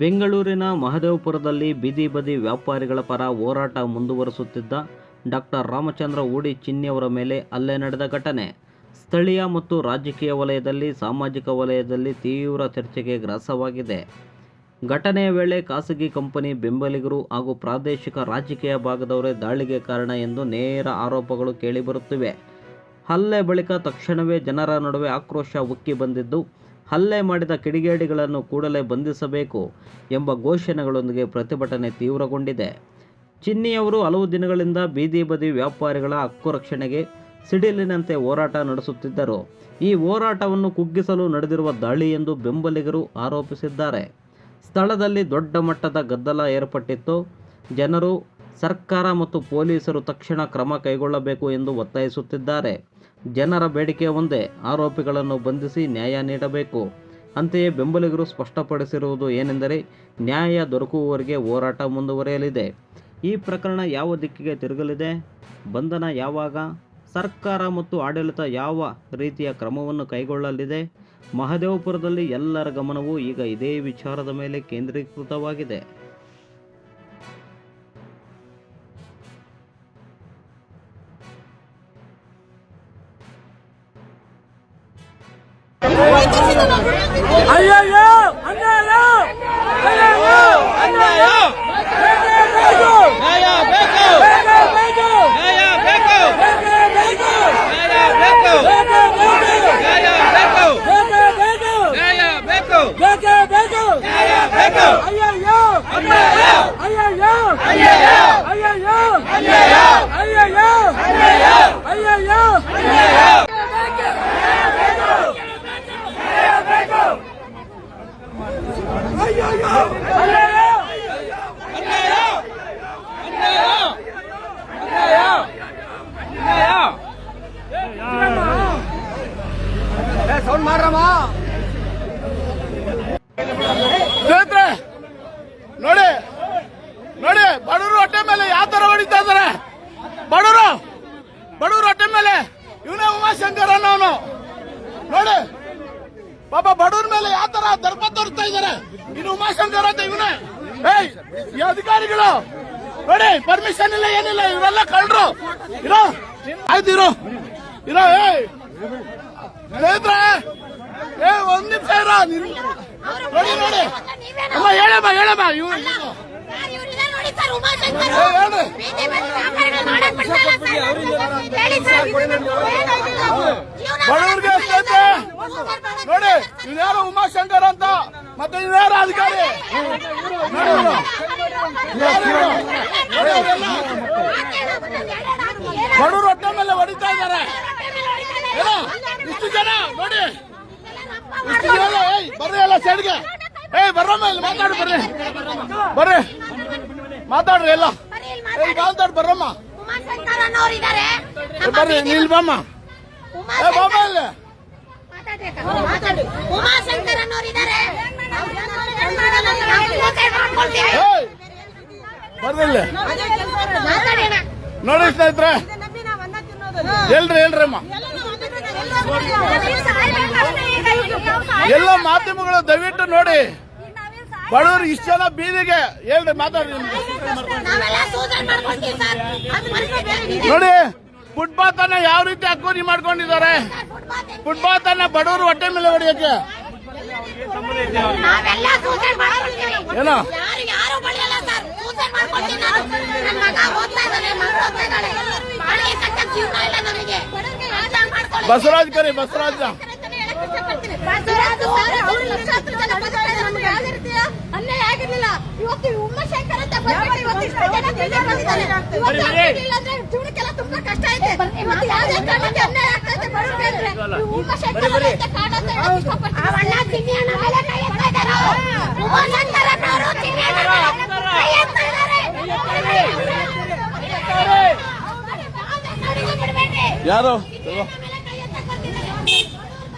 ಬೆಂಗಳೂರಿನ ಮಹದೇವಪುರದಲ್ಲಿ ಬೀದಿ ಬದಿ ವ್ಯಾಪಾರಿಗಳ ಪರ ಹೋರಾಟ ಮುಂದುವರಿಸುತ್ತಿದ್ದ ಡಾಕ್ಟರ್ ರಾಮಚಂದ್ರ ಊಡಿ ಚಿನ್ನಿಯವರ ಮೇಲೆ ಹಲ್ಲೆ ನಡೆದ ಘಟನೆ. ಸ್ಥಳೀಯ ಮತ್ತು ರಾಜಕೀಯ ವಲಯದಲ್ಲಿ, ಸಾಮಾಜಿಕ ವಲಯದಲ್ಲಿ ತೀವ್ರ ಚರ್ಚೆಗೆ ಗ್ರಾಸವಾಗಿದೆ. ಘಟನೆಯ ವೇಳೆ ಖಾಸಗಿ ಕಂಪನಿ ಬೆಂಬಲಿಗರು ಹಾಗೂ ಪ್ರಾದೇಶಿಕ ರಾಜಕೀಯ ಭಾಗದವರೇ ದಾಳಿಗೆ ಕಾರಣ ಎಂದು ನೇರ ಆರೋಪಗಳು ಕೇಳಿಬರುತ್ತಿವೆ. ಹಲ್ಲೆ ಬಳಿಕ ತಕ್ಷಣವೇ ಜನರ ನಡುವೆ ಆಕ್ರೋಶ ಉಕ್ಕಿ ಬಂದಿದ್ದು ಹಲ್ಲೆ ಮಾಡಿದ ಕಿಡಿಗೇಡಿಗಳನ್ನು ಕೂಡಲೇ ಬಂಧಿಸಬೇಕು ಎಂಬ ಘೋಷಣೆಗಳೊಂದಿಗೆ ಪ್ರತಿಭಟನೆ ತೀವ್ರಗೊಂಡಿದೆ. ಚಿನ್ನಿಯವರು ಹಲವು ದಿನಗಳಿಂದ ಬೀದಿ ಬದಿ ವ್ಯಾಪಾರಿಗಳ ಹಕ್ಕು ರಕ್ಷಣೆಗೆ ಸಿಡಿಲಿನಂತೆ ಹೋರಾಟ ನಡೆಸುತ್ತಿದ್ದರು. ಈ ಹೋರಾಟವನ್ನು ಕುಗ್ಗಿಸಲು ನಡೆದಿರುವ ದಾಳಿ ಎಂದು ಬೆಂಬಲಿಗರು ಆರೋಪಿಸಿದ್ದಾರೆ. ಸ್ಥಳದಲ್ಲಿ ದೊಡ್ಡ ಮಟ್ಟದ ಗದ್ದಲ ಏರ್ಪಟ್ಟಿತ್ತು. ಜನರು ಸರ್ಕಾರ ಮತ್ತು ಪೊಲೀಸರು ತಕ್ಷಣ ಕ್ರಮ ಕೈಗೊಳ್ಳಬೇಕು ಎಂದು ಒತ್ತಾಯಿಸುತ್ತಿದ್ದಾರೆ. ಜನರ ಬೇಡಿಕೆ ಒಂದೇ, ಆರೋಪಿಗಳನ್ನು ಬಂಧಿಸಿ ನ್ಯಾಯ ನೀಡಬೇಕು. ಅಂತೆಯೇ ಬೆಂಬಲಿಗರು ಸ್ಪಷ್ಟಪಡಿಸಿರುವುದು ಏನೆಂದರೆ, ನ್ಯಾಯ ದೊರಕುವವರೆಗೆ ಹೋರಾಟ ಮುಂದುವರಿಯಲಿದೆ. ಈ ಪ್ರಕರಣ ಯಾವ ದಿಕ್ಕಿಗೆ ತಿರುಗಲಿದೆ? ಬಂಧನ ಯಾವಾಗ? ಸರ್ಕಾರ ಮತ್ತು ಆಡಳಿತ ಯಾವ ರೀತಿಯ ಕ್ರಮವನ್ನು ಕೈಗೊಳ್ಳಲಿದೆ? ಮಹದೇವಪುರದಲ್ಲಿ ಎಲ್ಲರ ಗಮನವು ಈಗ ಇದೇ ವಿಚಾರದ ಮೇಲೆ ಕೇಂದ್ರೀಕೃತವಾಗಿದೆ. ಅಯ್ಯಯ್ಯೋ ಅನ್ಯಾಯ ಅಯ್ಯಯ್ಯೋ ಅನ್ಯಾಯ ಬೇಕು ನ್ಯಾಯ ಬೇಕು ಬೇಕು ಬೇಕು ನ್ಯಾಯ ಬೇಕು ಬೇಕು ಬೇಕು ನ್ಯಾಯ ಬೇಕು ಬೇಕು ಬೇಕು ನ್ಯಾಯ ಬೇಕು ಬೇಕು ಬೇಕು ನ್ಯಾಯ ಬೇಕು ಅಯ್ಯಯ್ಯೋ ಅನ್ಯಾಯ ಅಯ್ಯಯ್ಯೋ ಅನ್ಯಾಯ ಅಯ್ಯಯ್ಯೋ ಅನ್ಯಾಯ ಅಯ್ಯಯ್ಯೋ ಅನ್ಯಾಯ ಅಯ್ಯಯ್ಯೋ ಅನ್ಯಾಯ ಸ್ನೇಹಿತರೆ, ನೋಡಿ ನೋಡಿ, ಬಡವರು ಹೊಟ್ಟೆ ಮೇಲೆ ಯಾವ ತರ ಹೊಡಿತಾ ಇದಾರೆ ಬಡವರು ಬಡವರು ಹೊಟ್ಟೆ ಮೇಲೆ, ಇವನೇ ಉಮಾಶಂಕರ್ ಅನ್ನೋನು ನೋಡಿ, ಪಾಪ ಬಡವ್ರ ಮೇಲೆ ಯಾವ ತರ ದರ್ಪ ತೋರಿಸ್ತಾ ಇದಾರೆ ಇನ್ನು ಉಮಾಶಂಕರ್ ಅಂತ ಇವನೇ. ಏಯ್, ಈ ಅಧಿಕಾರಿಗಳು, ನೋಡಿ ಪರ್ಮಿಷನ್ ಇಲ್ಲ, ಏನಿಲ್ಲ, ಇವರೆಲ್ಲ ಕಳ್ರು ಇರೋ, ಆಯ್ತು, ಇರೋ. ಇರೋ, ಏಯ್. ಸ್ನೇಹಿತರೆ ಏ ಒಂದ್ ನಿಮಿಷ ಇರೋ ನಿನ್- ನೋಡಿ ನೋಡಿ ಅಮ್ಮ ಹೇಳಮ್ಮ ಹೇಳಮ್ಮ ಇವ್ರು ಬಡವ್ರಿಗೆ ಎಷ್ಟೈತೆ ನೋಡಿ ಇವ್ಯಾರು ಉಮಾಶಂಕರ್ ಅಂತ ಮತ್ತೆ ಇವ್ಯಾರು ಅಧಿಕಾರಿ ಬಡವ್ರ ಹೊಟ್ಟೆ ಮೇಲೆ ಹೊಡಿತಾ ಇದ್ದಾರೆ ಜನ ನೋಡಿ. ಬರ್ರಿ ಎಲ್ಲ ಸೈಡ್ಗೆ ಏಯ್ ಬರ್ರಮ್ಮ ಇಲ್ಲಿ ಮಾತಾಡು ಬರ್ರಿ. ಬರ್ರಿ. ಮಾತಾಡ್ರಿ ಎಲ್ಲ. ಏಯ್ ಮಾತಾಡ್ ಬರ್ರಮ್ಮ. ಬರ್ರಿ ನಿಲ್ ಬಮ್ಮ ಏ ಬಾಮ ಇಲ್ಲಿ. ಇಲ್ಲಿ ಮಾತಾಡೋಣ ನೋಡಿ ಸ್ನೇಹಿತರೆ. ಹೇಳ್ರಿ ಹೇಳ್ರಮ್ಮ. ಅಮ್ಮ ಎಲ್ಲ ಮಾಧ್ಯಮಗಳು ದಯವಿಟ್ಟು ನೋಡಿ. ಬಡವರು ಇಷ್ಟ ಜನ ಬೀದಿಗೆ ಹೇಳ್ರಿ ಮಾತಾಡಿ ನೋಡಿ ಫುಟ್ಪಾತ್ ಅನ್ನ ಯಾವ ರೀತಿ ಅಕ್ಕೋರಿ ಮಾಡ್ಕೊಂಡಿದ್ದಾರೆ. ಫುಟ್ಪಾತ್ ಅನ್ನ ಬಡವರು ಹೊಟ್ಟೆ ಮೇಲೆ ಹೊಡಿಯಕ್ಕೆ. ಏನೋ? ಬಸವರಾಜ್ ಕರಿ ಬಸವರಾಜ್. ಅವ್ರು ಅನ್ಯಾಯ ಆಗಿರ್ಲಿಲ್ಲ. ಇವತ್ತು ಉಮಾಶಂಕರ್ ಅಂತ ಬಂದ್ಬಿಟ್ಟು ಇವತ್ತು ಇಷ್ಟು ಜನ ತಿಂಡಿ ಬಂದಿದ್ದಾರೆ. ಇವತ್ತು ಆಗ್ಲಿಲ್ಲ ಅಂದ್ರೆ ಜೀವನಕ್ಕೆಲ್ಲ ತುಂಬಾ ಕಷ್ಟ ಐತೆ. ಇವತ್ತು ಯಾವುದೇ ಕಾರಣಕ್ಕೆ ಅನ್ಯಾಯ ಆಗ್ತಾ ಇದೆ ಬಡವ್ರಿಗೆ ಅಂದ್ರೆ ಉಮಾಶಂಕರ್ ಅಂತ ಕಾರಣ ಅಂತ ಹೇಳಕ್ ಇಷ್ಟಪಡ್ತೀನಿ. ಉಮಾಶಂಕರ್ ತಿನ್ನಿ ಅಣ್ಣ ಮೇಲೆ ಕೈ ಎತ್ತಾ ಇದ್ದಾರೆ. ನೋಡಿದ್ರೆ ಬಿಡ್ಬೇಡ್ರಿ. ಯಾರು?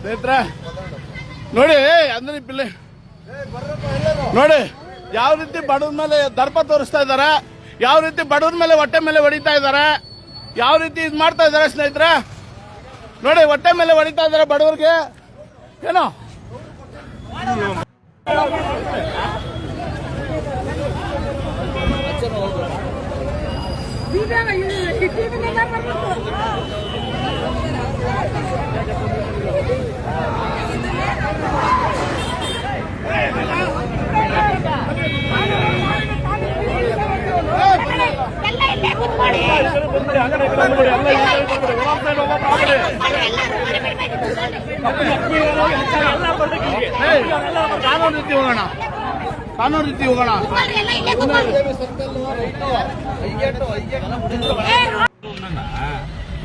ಸ್ನೇಹಿತರೆ, ನೋಡಿ ಅಂದ್ರೆ ಪಿಲ್ಲೆ. ನೋಡಿ, ಯಾವ ರೀತಿ ಬಡವ್ರ ಮೇಲೆ ದರ್ಪ ತೋರಿಸ್ತಾ ಇದ್ದಾರೆ, ಯಾವ ರೀತಿ ಬಡವ್ರ ಮೇಲೆ ಹೊಟ್ಟೆ ಮೇಲೆ ಹೊಡಿತಾ ಇದ್ದಾರೆ, ಯಾವ ರೀತಿ ಇದು ಮಾಡ್ತಾ ಇದ್ದಾರೆ ಸ್ನೇಹಿತರ? ನೋಡಿ, ಹೊಟ್ಟೆ ಮೇಲೆ ಹೊಡಿತಾ ಇದ್ದಾರೆ ಬಡವ್ರಿಗೆ. ಏನೋ? ಎಲ್ಲ ಇಲ್ಲೇ ಕೂತ್ಕೊಳ್ಳಿ ಕಾನೂನು ರೀತಿ ಹೋಗೋಣ ಕಾನೂನು ರೀತಿ ಹೋಗೋಣ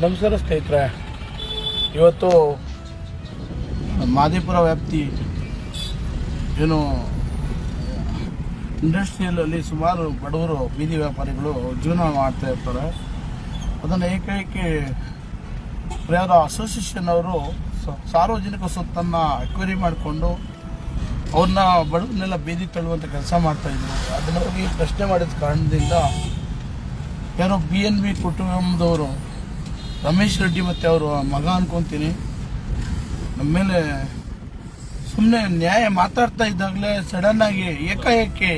ನಮಸ್ಕಾರ ಸ್ನೇಹಿತರೆ. ಇವತ್ತು ಮಾದೇಪುರ ವ್ಯಾಪ್ತಿ ಏನು ಇಂಡಸ್ಟ್ರಿಯಲಲ್ಲಿ ಸುಮಾರು ಬಡವರು, ಬೀದಿ ವ್ಯಾಪಾರಿಗಳು ಜೀವನ ಮಾಡ್ತಾ ಇರ್ತಾರೆ. ಅದನ್ನು ಏಕೈಕಿ ಪ್ರಯಾರ ಅಸೋಸಿಯೇಷನ್ ಅವರು ಸಾರ್ವಜನಿಕ ಸೊತ್ತನ್ನು ಅಕ್ವೈರಿ ಮಾಡಿಕೊಂಡು ಅವ್ರನ್ನ ಬಡವನ್ನೆಲ್ಲ ಬೀದಿ ತಳ್ಳುವಂಥ ಕೆಲಸ ಮಾಡ್ತಾ ಇದ್ರು. ಅದನ್ನ ಹೋಗಿ ಪ್ರಶ್ನೆ ಮಾಡಿದ ಕಾರಣದಿಂದ ಯಾರೋ ಬಿ ಎನ್ ಬಿ ಕುಟುಂಬದವರು ರಮೇಶ್ ರೆಡ್ಡಿ ಮತ್ತು ಅವರು ಮಗ ಅನ್ಕೊಂತೀನಿ. ನಮ್ಮ ಮೇಲೆ ಸುಮ್ಮನೆ ನ್ಯಾಯ ಮಾತಾಡ್ತಾ ಇದ್ದಾಗಲೇ ಸಡನ್ನಾಗಿ ಏಕಾಏಕಿ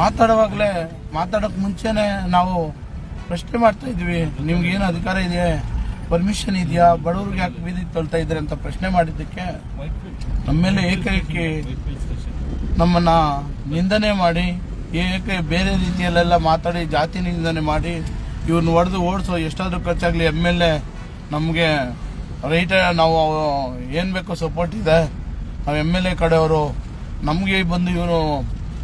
ಮಾತಾಡುವಾಗಲೇ ಮಾತಾಡೋಕೆ ಮುಂಚೆನೇ ನಾವು ಪ್ರಶ್ನೆ ಮಾಡ್ತಾ ಇದ್ವಿ. ನಿಮ್ಗೇನು ಅಧಿಕಾರ ಇದೆ? ಪರ್ಮಿಷನ್ ಇದೆಯಾ? ಬಡವ್ರಿಗೆ ಯಾಕೆ ಬೀದಿ ತಳ್ತಾ ಇದ್ದಾರೆ ಅಂತ ಪ್ರಶ್ನೆ ಮಾಡಿದ್ದಕ್ಕೆ ನಮ್ಮ ಮೇಲೆ ಏಕಾಏಕಿ ನಮ್ಮನ್ನ ನಿಂದನೆ ಮಾಡಿ ಏಕೆ ಬೇರೆ ರೀತಿಯಲ್ಲೆಲ್ಲ ಮಾತಾಡಿ, ಜಾತಿ ನಿಂದನೆ ಮಾಡಿ ಇವ್ರನ್ನ ಹೊಡೆದು ಓಡಿಸೋ ಎಷ್ಟಾದರೂ ಖರ್ಚಾಗಲಿ ಎಂ ಎಲ್ ಎ ನಮಗೆ ರೈಟ್, ನಾವು ಏನು ಬೇಕೋ ಸಪೋರ್ಟ್ ಇದೆ. ನಾವು ಎಂ ಎಲ್ ಎ ಕಡೆಯವರು ನಮಗೆ ಬಂದು ಇವನು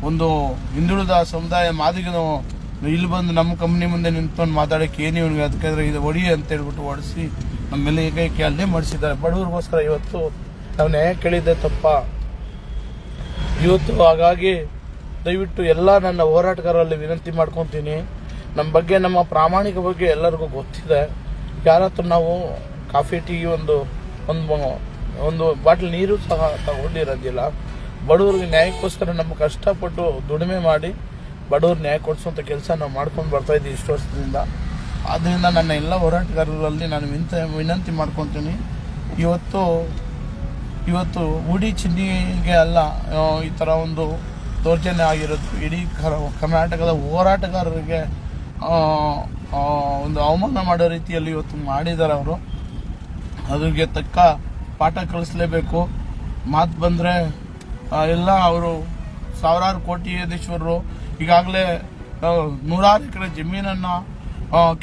ಒಂದು ಹಿಂದುಳಿದ ಸಮುದಾಯ ಮಾದಿಗನು ಇಲ್ಲಿ ಬಂದು ನಮ್ಮ ಕಂಪ್ನಿ ಮುಂದೆ ನಿಂತ್ಕೊಂಡು ಮಾತಾಡೋಕೆ ಏನು ಇವನಿಗೆ? ಅದಕ್ಕಾದ್ರೆ ಇದು ಹೊಡಿ ಅಂತ ಹೇಳ್ಬಿಟ್ಟು ಹೊಡಿಸಿ ನಮ್ಮ ಮೇಲೆ ಏಕೈಕಿ ಅಲ್ಲೇ ಮಾಡಿಸಿದ್ದಾರೆ. ಬಡವ್ರಿಗೋಸ್ಕರ ಇವತ್ತು ನಾವು ನ್ಯಾಯ ಕೇಳಿದ್ದೆ ತಪ್ಪ. ಇವತ್ತು ಹಾಗಾಗಿ ದಯವಿಟ್ಟು ಎಲ್ಲ ನನ್ನ ಹೋರಾಟಗಾರರಲ್ಲಿ ವಿನಂತಿ ಮಾಡ್ಕೊತೀನಿ. ನಮ್ಮ ಬಗ್ಗೆ, ನಮ್ಮ ಪ್ರಾಮಾಣಿಕ ಬಗ್ಗೆ ಎಲ್ಲರಿಗೂ ಗೊತ್ತಿದೆ. ಯಾರತ್ರ ನಾವು ಕಾಫಿ, ಟೀ ಒಂದು ಒಂದು ಒಂದು ಬಾಟ್ಲ್ ನೀರು ಸಹ ತಗೊಂಡಿರೋದಿಲ್ಲ. ಬಡವ್ರಿಗೆ ನ್ಯಾಯಕ್ಕೋಸ್ಕರ ನಮ್ಮ ಕಷ್ಟಪಟ್ಟು ದುಡಿಮೆ ಮಾಡಿ ಬಡವ್ರು ನ್ಯಾಯ ಕೊಡಿಸುವಂಥ ಕೆಲಸ ನಾವು ಮಾಡ್ಕೊಂಡು ಬರ್ತಾಯಿದ್ದೀವಿ ಇಷ್ಟು ವರ್ಷದಿಂದ. ಆದ್ದರಿಂದ ನನ್ನ ಎಲ್ಲ ಹೋರಾಟಗಾರರಲ್ಲಿ ನಾನು ವಿಂತ ವಿನಂತಿ ಮಾಡ್ಕೊತೀನಿ. ಇವತ್ತು ಇವತ್ತು ಉಡಿ ಚಿನ್ನಿಗೆ ಅಲ್ಲ ಈ ಥರ ಒಂದು ದೌರ್ಜನ್ಯ ಆಗಿರೋದು. ಇಡೀ ಕರ- ಕರ್ನಾಟಕದ ಹೋರಾಟಗಾರರಿಗೆ ಒಂದು ಅವಮಾನ ಮಾಡೋ ರೀತಿಯಲ್ಲಿ ಇವತ್ತು ಮಾಡಿದ್ದಾರೆ ಅವರು. ಅದ್ರಿಗೆ ತಕ್ಕ ಪಾಠ ಕಲಿಸ್ಲೇಬೇಕು ಮಾತು ಬಂದರೆ ಎಲ್ಲ ಅವರು ಸಾವಿರಾರು ಕೋಟಿಯಧೀಶ್ವರರು ಈಗಾಗಲೇ ನೂರಾರು ಎಕರೆ ಜಮೀನನ್ನು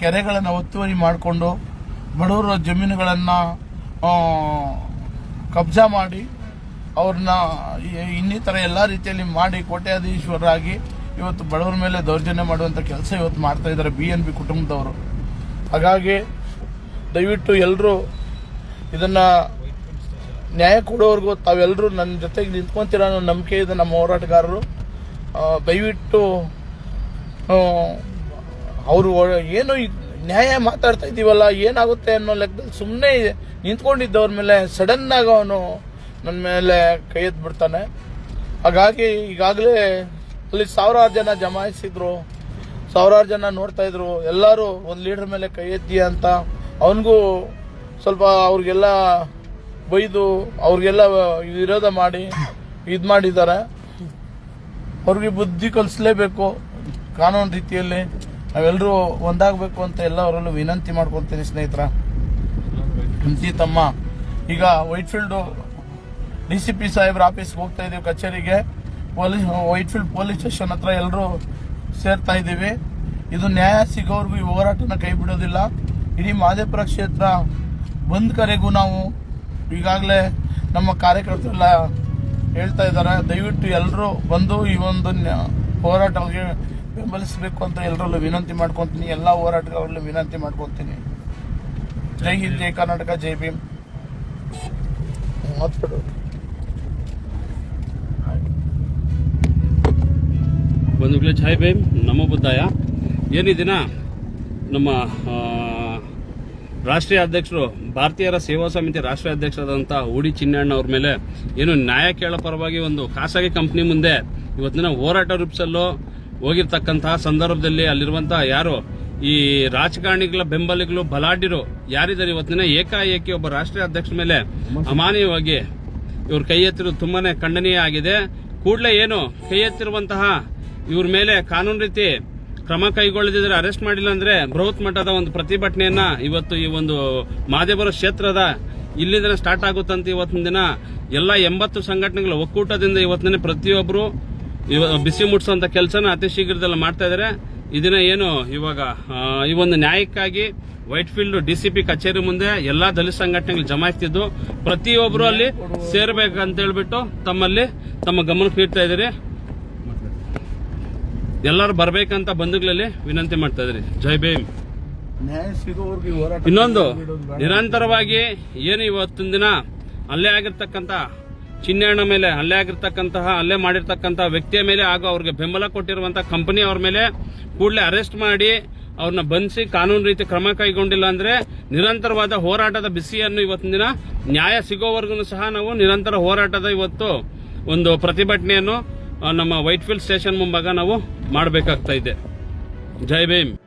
ಕೆರೆಗಳನ್ನು ಒತ್ತುವರಿ ಮಾಡಿಕೊಂಡು, ಬಡವರ ಜಮೀನುಗಳನ್ನು ಕಬ್ಜಾ ಮಾಡಿ, ಅವ್ರನ್ನ ಇನ್ನಿತರ ಎಲ್ಲ ರೀತಿಯಲ್ಲಿ ಮಾಡಿ ಕೋಟ್ಯಾಧೀಶ್ವರರಾಗಿ ಇವತ್ತು ಬಡವರ ಮೇಲೆ ದೌರ್ಜನ್ಯ ಮಾಡುವಂಥ ಕೆಲಸ ಇವತ್ತು ಮಾಡ್ತಾ ಇದ್ದಾರೆ ಬಿ ಎನ್ ಬಿ ಕುಟುಂಬದವರು. ಹಾಗಾಗಿ, ದಯವಿಟ್ಟು ಎಲ್ಲರೂ ಇದನ್ನು ನ್ಯಾಯ ಕೊಡೋವರೆಗೂ ತಾವೆಲ್ಲರೂ ನನ್ನ ಜೊತೆಗೆ ನಿಂತ್ಕೊಂತೀರ ಅನ್ನೋ ನಂಬಿಕೆ ಇದೆ ನಮ್ಮ ಹೋರಾಟಗಾರರು. ದಯವಿಟ್ಟು ಅವರು ಏನು ನ್ಯಾಯ ಮಾತಾಡ್ತಾ ಇದ್ದೀವಲ್ಲ, ಏನಾಗುತ್ತೆ ಅನ್ನೋ ಲೆಕ್ಕದಲ್ಲಿ ಸುಮ್ಮನೆ ನಿಂತ್ಕೊಂಡಿದ್ದವ್ರ ಮೇಲೆ ಸಡನ್ ಆಗಿ ಅವನು ನನ್ನ ಮೇಲೆ ಕೈ ಎತ್ತು ಬಿಡ್ತಾನೆ. ಹಾಗಾಗಿ ಈಗಾಗಲೇ ಅಲ್ಲಿ ಸಾವಿರಾರು ಜನ ಜಮಾಯಿಸಿದ್ರು, ಸಾವಿರಾರು ಜನ ನೋಡ್ತಾ ಇದ್ರು, ಎಲ್ಲರೂ ಒಂದು ಲೀಡರ್ ಮೇಲೆ ಕೈ ಎತ್ತಿ ಅಂತ. ಅವನಿಗೂ ಸ್ವಲ್ಪ ಅವ್ರಿಗೆಲ್ಲ ಬೈದು, ಅವ್ರಿಗೆಲ್ಲ ವಿರೋಧ ಮಾಡಿ, ಇದು ಮಾಡಿದ್ದಾರೆ. ಅವ್ರಿಗೆ ಬುದ್ಧಿ ಕಲಿಸ್ಲೇಬೇಕು, ಕಾನೂನು ರೀತಿಯಲ್ಲಿ ನಾವೆಲ್ಲರೂ ಒಂದಾಗಬೇಕು ಅಂತ ಎಲ್ಲ ಅವರಲ್ಲೂ ವಿನಂತಿ ಮಾಡ್ಕೊತೀನಿ ಸ್ನೇಹಿತರ. ಇಂತಿ ತಮ್ಮ, ಈಗ ವೈಟ್ಫೀಲ್ಡು ಡಿ ಸಿ ಪಿ ಸಾಹೇಬ್ರ ಆಫೀಸ್ಗೆ ಹೋಗ್ತಾ ಇದ್ದೀವಿ ಕಚೇರಿಗೆ. ಪೊಲೀಸ್ ವೈಟ್ಫೀಲ್ಡ್ ಪೊಲೀಸ್ ಸ್ಟೇಷನ್ ಹತ್ರ ಎಲ್ಲರೂ ಸೇರ್ತಾ ಇದ್ದೀವಿ ಇದು ನ್ಯಾಯ ಸಿಗೋರ್ಗೂ ಈ ಹೋರಾಟನ ಕೈ ಬಿಡೋದಿಲ್ಲ. ಇಡೀ ಮಾದೇಪುರ ಕ್ಷೇತ್ರ ಬಂದ್ ಕರೆಗೂ ನಾವು ಈಗಾಗಲೇ ನಮ್ಮ ಕಾರ್ಯಕರ್ತರೆಲ್ಲ ಹೇಳ್ತಾ ಇದ್ದಾರೆ. ದಯವಿಟ್ಟು ಎಲ್ಲರೂ ಬಂದು ಈ ಒಂದು ಹೋರಾಟಗಳಿಗೆ ಹೋರಾಟಕ್ಕೆ ಬೆಂಬಲಿಸಬೇಕು ಅಂತ ಎಲ್ಲರಲ್ಲೂ ವಿನಂತಿ ಮಾಡ್ಕೊತೀನಿ. ಎಲ್ಲ ಹೋರಾಟಗಾರರಲ್ಲೂ ವಿನಂತಿ ಮಾಡ್ಕೊತೀನಿ. ಜೈ ಹಿಂದ್ ಜೈ ಕರ್ನಾಟಕ ಜೈ ಭೀಮ್. ಮಾತಾಡು ಬಂಧುಗಳೇ ಜೈ ಭೀಮ್. ನಮ್ಮ ಬುದ್ಧಾಯ ಏನಿದಿನ? ನಮ್ಮ ರಾಷ್ಟ್ರೀಯ ಅಧ್ಯಕ್ಷರು, ಭಾರತೀಯರ ಸೇವಾ ಸಮಿತಿ ರಾಷ್ಟ್ರೀಯ ಅಧ್ಯಕ್ಷರಾದಂಥ ಉಡಿ ಚಿನ್ನಣ್ಣ ಅವ್ರ ಮೇಲೆ ಏನು ನ್ಯಾಯ ಕೇಳೋ ಪರವಾಗಿ ಒಂದು ಖಾಸಗಿ ಕಂಪ್ನಿ ಮುಂದೆ ಇವತ್ತಿನ ಹೋರಾಟ ರೂಪಿಸಲು ಹೋಗಿರ್ತಕ್ಕಂತಹ ಸಂದರ್ಭದಲ್ಲಿ ಅಲ್ಲಿರುವಂತಹ ಯಾರು ಈ ರಾಜಕಾರಣಿಗಳ ಬೆಂಬಲಿಗಳು ಬಲಾಢ್ಯರು ಯಾರಿದ್ದಾರೆ? ಇವತ್ತಿನ ಏಕಾಏಕಿ ಒಬ್ಬ ರಾಷ್ಟ್ರೀಯ ಅಧ್ಯಕ್ಷ ಮೇಲೆ ಅಮಾನ್ಯವಾಗಿ ಇವ್ರ ಕೈ ಎತ್ತಿರೋದು ತುಂಬಾನೇ ಖಂಡನೀಯ ಆಗಿದೆ. ಕೂಡಲೇ ಏನು ಕೈ ಎತ್ತಿರುವಂತಹ ಇವ್ರ ಮೇಲೆ ಕಾನೂನು ರೀತಿ ಕ್ರಮ ಕೈಗೊಳ್ಳದಿದ್ರೆ ಅರೆಸ್ಟ್ ಮಾಡಿಲ್ಲ ಅಂದ್ರೆ ಬೃಹತ್ ಮಟ್ಟದ ಒಂದು ಪ್ರತಿಭಟನೆಯನ್ನ ಇವತ್ತು ಈ ಒಂದು ಮಾದೇವರ ಕ್ಷೇತ್ರದ ಇಲ್ಲಿಂದ ಸ್ಟಾರ್ಟ್ ಆಗುತ್ತಂತ ಇವತ್ತಿನ ದಿನ ಎಲ್ಲ ಎಂಬತ್ತು ಸಂಘಟನೆಗಳ ಒಕ್ಕೂಟದಿಂದ ಇವತ್ತಿನ ಪ್ರತಿಯೊಬ್ಬರು ಬಿಸಿ ಮುಟ್ಸುವಂತ ಕೆಲಸನ ಅತಿ ಶೀಘ್ರದಲ್ಲಿ ಮಾಡ್ತಾ ಇದಾರೆ. ಇದನ್ನ ಏನು ಇವಾಗ ಈ ಒಂದು ನ್ಯಾಯಕ್ಕಾಗಿ ವೈಟ್ ಫೀಲ್ಡ್ ಡಿಸಿಪಿ ಕಚೇರಿ ಮುಂದೆ ಎಲ್ಲಾ ದಲಿತ ಸಂಘಟನೆಗಳು ಜಮಾಯಿಸ್ತಿದ್ದು ಪ್ರತಿಯೊಬ್ಬರು ಅಲ್ಲಿ ಸೇರ್ಬೇಕಂತ ಹೇಳ್ಬಿಟ್ಟು ತಮ್ಮಲ್ಲಿ ತಮ್ಮ ಗಮನಕ್ಕೆ ನೀಡ್ತಾ ಇದ್ದೀರಿ. ಎಲ್ಲರೂ ಬರ್ಬೇಕಂತ ಬಂಧುಗಳಲ್ಲಿ ವಿನಂತಿ ಮಾಡ್ತಾ ಇದ್ರಿ. ಜೈ ಭೀಮ್. ನ್ಯಾಯ ಸಿಗೋವರೆಗೂ ಹೋರಾಟ ಇನ್ನೊಂದು ನಿರಂತರವಾಗಿ ಏನು ಇವತ್ತಿನ ದಿನ ಅಲ್ಲೇ ಆಗಿರ್ತಕ್ಕಂಥ ಚಿನ್ನಣ್ಣ ಮೇಲೆ ಅಲ್ಲೇ ಆಗಿರ್ತಕ್ಕಂತಹ ಅಲ್ಲೇ ಮಾಡಿರ್ತಕ್ಕಂತಹ ವ್ಯಕ್ತಿಯ ಮೇಲೆ ಹಾಗೂ ಅವ್ರಿಗೆ ಬೆಂಬಲ ಕೊಟ್ಟಿರುವಂತಹ ಕಂಪನಿ ಅವ್ರ ಮೇಲೆ ಕೂಡಲೇ ಅರೆಸ್ಟ್ ಮಾಡಿ ಅವ್ರನ್ನ ಬಂಧಿಸಿ ಕಾನೂನು ರೀತಿ ಕ್ರಮ ಕೈಗೊಂಡಿಲ್ಲ ಅಂದ್ರೆ ನಿರಂತರವಾದ ಹೋರಾಟದ ಬಿಸಿಯನ್ನು ಇವತ್ತಿನ ದಿನ ನ್ಯಾಯ ಸಿಗೋವರೆಗೂ ಸಹ ನಾವು ನಿರಂತರ ಹೋರಾಟದ ಇವತ್ತು ಒಂದು ಪ್ರತಿಭಟನೆಯನ್ನು ನಮ್ಮ ವೈಟ್ಫೀಲ್ಡ್ ಸ್ಟೇಷನ್ ಮುಂಭಾಗ ನಾವು ಮಾಡಬೇಕಾಗ್ತಾ ಇದೆ. ಜೈ ಭೀಮ್.